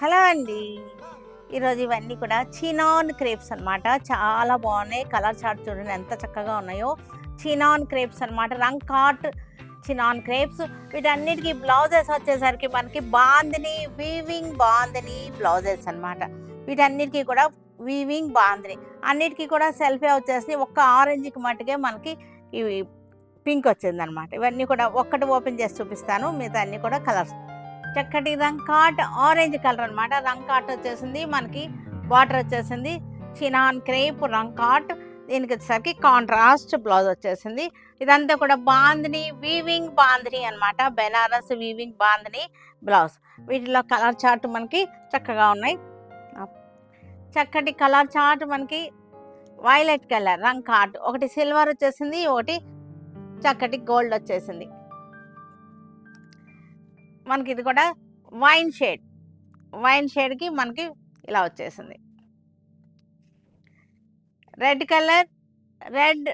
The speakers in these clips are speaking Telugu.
హలో అండి. ఈరోజు ఇవన్నీ కూడా చినాన్ క్రేప్స్ అన్నమాట. చాలా బాగున్నాయి. కలర్ చార్ట్ చూడండి ఎంత చక్కగా ఉన్నాయో. చినాన్ క్రేప్స్ అన్నమాట. Rangkat chinon crepes. వీటన్నిటికీ బ్లౌజెస్ వచ్చేసరికి మనకి బాందిని వీవింగ్ బాందిని బ్లౌజెస్ అన్నమాట. వీటన్నిటికీ కూడా వీవింగ్ బాందిని. అన్నిటికీ కూడా సెల్ఫీ వచ్చేసి ఒక్క ఆరెంజ్కి మట్టుకే మనకి ఇవి పింక్ వచ్చిందనమాట ఇవన్నీ కూడా ఒక్కటి ఓపెన్ చేసి చూపిస్తాను. మిగతా అన్నీ కూడా కలర్స్. చక్కటి రంకాట్ ఆరెంజ్ కలర్ అనమాట రంకాట్ వచ్చేసింది మనకి బార్డర్ వచ్చేసింది. చినాన్ క్రేప్ రంకాట్ దీనికి వచ్చేసరికి కాంట్రాస్ట్ బ్లౌజ్ వచ్చేసింది. ఇదంతా కూడా బాందిని వీవింగ్ బాందిని అనమాట బెనారస్ వీవింగ్ బాందిని బ్లౌజ్ వీటిలో కలర్ చార్ట్ మనకి చక్కగా ఉన్నాయి. చక్కటి కలర్ చార్ట్ మనకి వైలెట్ కలర్ రంగ్ కార్డ్ ఒకటి సిల్వర్ వచ్చేసింది ఒకటి చక్కటి గోల్డ్ వచ్చేసింది. మనకి ఇది కూడా వైన్ షేడ్. వైన్ షేడ్కి మనకి ఇలా వచ్చేసింది. రెడ్ కలర్ రెడ్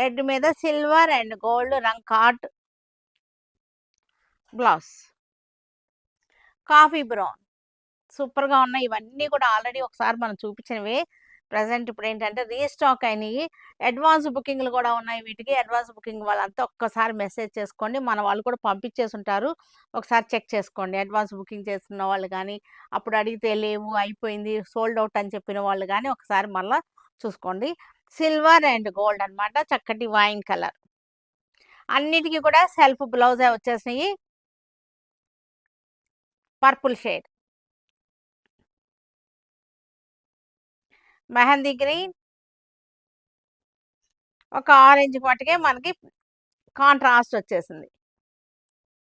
రెడ్ మీద silver and gold rangkat blouse coffee brown. సూపర్గా ఉన్నాయి. ఇవన్నీ కూడా ఆల్రెడీ ఒకసారి మనం చూపించినవి. ప్రజెంట్ ఇప్పుడు ఏంటంటే రీస్టాక్ అయినాయి. అడ్వాన్స్ బుకింగ్లు కూడా ఉన్నాయి వీటికి. అడ్వాన్స్ బుకింగ్ వాళ్ళంతా ఒక్కసారి మెసేజ్ చేసుకోండి మన వాళ్ళు కూడా పంపించేసి ఉంటారు ఒకసారి చెక్ చేసుకోండి. అడ్వాన్స్ బుకింగ్ చేస్తున్న వాళ్ళు కానీ అప్పుడు అడిగితే లేవు అయిపోయింది సోల్డ్ అవుట్ అని చెప్పిన వాళ్ళు కానీ ఒకసారి మళ్ళీ చూసుకోండి. సిల్వర్ అండ్ గోల్డ్ అన్నమాట. చక్కటి వైన్ కలర్. అన్నిటికీ కూడా సెల్ఫ్ బ్లౌజే వచ్చేసినాయి. Purple shade. మెహందీ గ్రీన్. ఒక ఆరెంజ్ మటుకే మనకి కాంట్రాస్ట్ వచ్చేసింది.